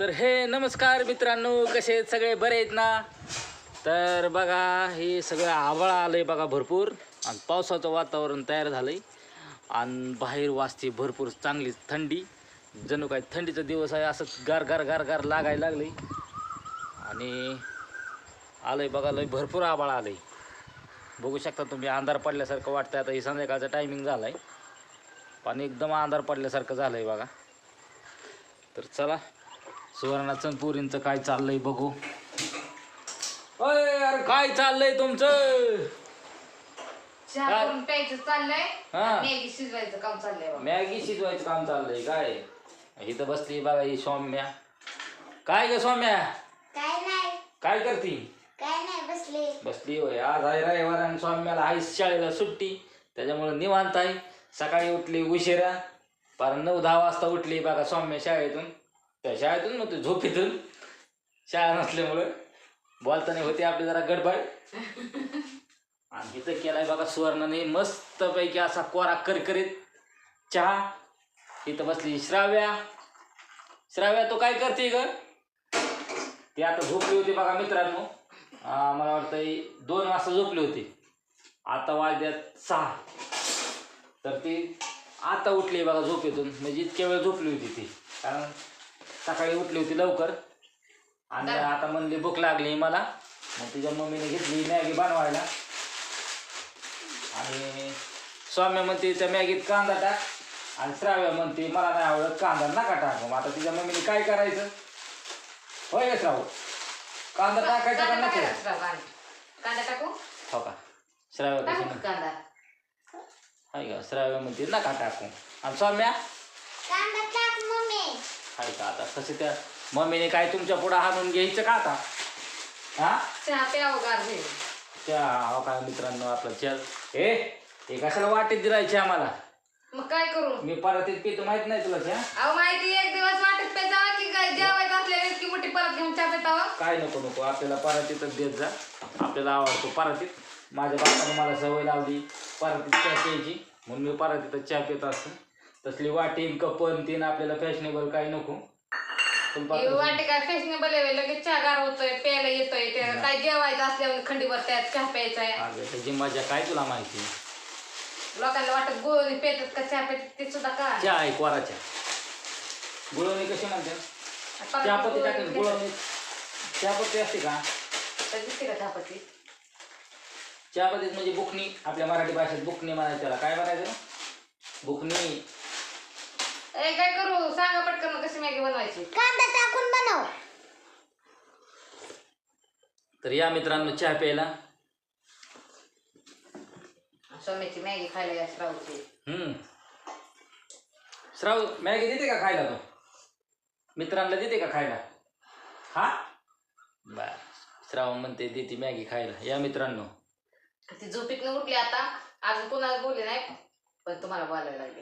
तर हे नमस्कार मित्रांनो कसे आहेत सगळे? बरे आहेत ना? तर बघा हे सगळं आभाळ आलं आहे बघा भरपूर. आणि पावसाचं वातावरण तयार झालं आहे आणि बाहेर वाजते भरपूर चांगली थंडी. जणू काय थंडीचा दिवस आहे असं गार गार गार गार लागायला लागले आणि आलं आहे बघा लय भरपूर आभाळ आलं आहे बघू शकता तुम्ही अंधार पडल्यासारखं वाटतं आता ही संध्याकाळचा टायमिंग झाला आहे पण एकदम अंधार पडल्यासारखं झालं आहे बघा. तर चला सुवर्णाचं पुरींचं काय चाललंय बघू. अय अरे काय चाललंय तुमचं? चहा काय? करून प्यायचं चाललंय. हा. मॅगी शिजवायचं काम चाललंय बघा. मॅगी शिजवायचं काम चाललंय काय? इथं बसली बघा ही सौम्या. काय ग सौम्या? काय नाही. काय करती? काय नाही बसले. बसली होय. आज आहे रविवार आणि स्वाम्याला आहे शाळेला सुट्टी. त्याच्यामुळे निवांत आहे. सकाळी उठली उशिरा. पार नऊ दहा वाजता उठली बघा सौम्य शाळेतून. त्या शाळेतून मग ते झोपेतून. शाळा नसल्यामुळं बोलताना होते आपली जरा गडबड. आणि इथं केलाय बघा सुवर्णाने मस्तपैकी असा कोरा करकरीत चहा. इथं बसली श्राव्या. श्राव्या तो काय करते ग? ती आता झोपली होती बघा मित्रांनो. मला वाटतं दोन वाजता झोपली होती. आता वाजल्यात सहा. तर ती आता उठली बघा झोपेतून. म्हणजे इतक्या वेळ झोपली होती ती. कारण सकाळी उठली होती लवकर. आणि आता म्हणली भूक लागली मला. मग तिच्या मम्मीने घेतली मॅगी बनवायला. आणि सौम्य म्हणते त्या मॅगीत कांदा टाक. आणि श्राव्या म्हणते मला नाही आवडत कांदा नका टाकू. मग आता तिच्या मम्मीने काय करायचं? होय का श्राव कांदा टाकायचा का नको? कांदा. टाकू? हो का? श्राव्या टाकू कशी? कांदा. हाय का श्राव्या म्हणते नका टाकू. आणि सौम्या हाय का आता. तसे त्या मम्मीने काय तुमच्या पुढं हाणून घ्यायचं का आता? हा? चहा प्यावं. त्या हो. काय मित्रांनो आपला चल ए हे कशाला वाटेत दिलायचे आम्हाला मग काय करू? मी परत येत पितो माहीत नाही तुला चहा? अहो माहिती एक दिवस वाटत प्यायचा की काय? जेवायचं असलेलं इतकी मोठी परत घेऊन चहा पितावा. काय नको नको. आपल्याला परातीतच देत जा. आपल्याला आवडतो परातीत माझ्या बापाने मला सवय लावली परातीत चहा प्यायची. म्हणून मी परातीतच चहा पित असतो. तसली वाटीन कपन तीन आपल्याला फॅशनेबल काही नको. पण हे वाटे काय फॅशनेबल आहे लगेच चहा गार होतोय प्यायला येतोय ते काय जेवायचं असल्यावर खंडीवर त्यात चहा प्यायचा आहे अगं त्याची मजा काय तुला माहिती? लोकांना वाटत गोळी पेतात का चहा पेतात ते सुद्धा का चहा आहे कोराच्या गुळवणी कशी म्हणते? चहापत्ती टाकली गुळवणी चहापत्ती असते का? दिसते का चहापत्ती? चहापत्तीत म्हणजे बुकणी आपल्या मराठी भाषेत बुकणी म्हणायचं त्याला. काय म्हणायचं? बुकणी. ए काय करू? सांगा पटकन कशी मॅगी बनवायची. कांदा टाकून बनव. तर या मित्रांनो चहा प्यायला. सोम्याची मॅगी खायला या श्रावची हम्म. श्राव मॅगी देते का खायला तो? मित्रांना देते का खायला? हा? बर. श्रावण म्हणते देते मॅगी खायला. या मित्रांनो. ती झोपीत उठली आता. अजून कोणाला बोलले नाही पण तुम्हाला बोलायला लागले.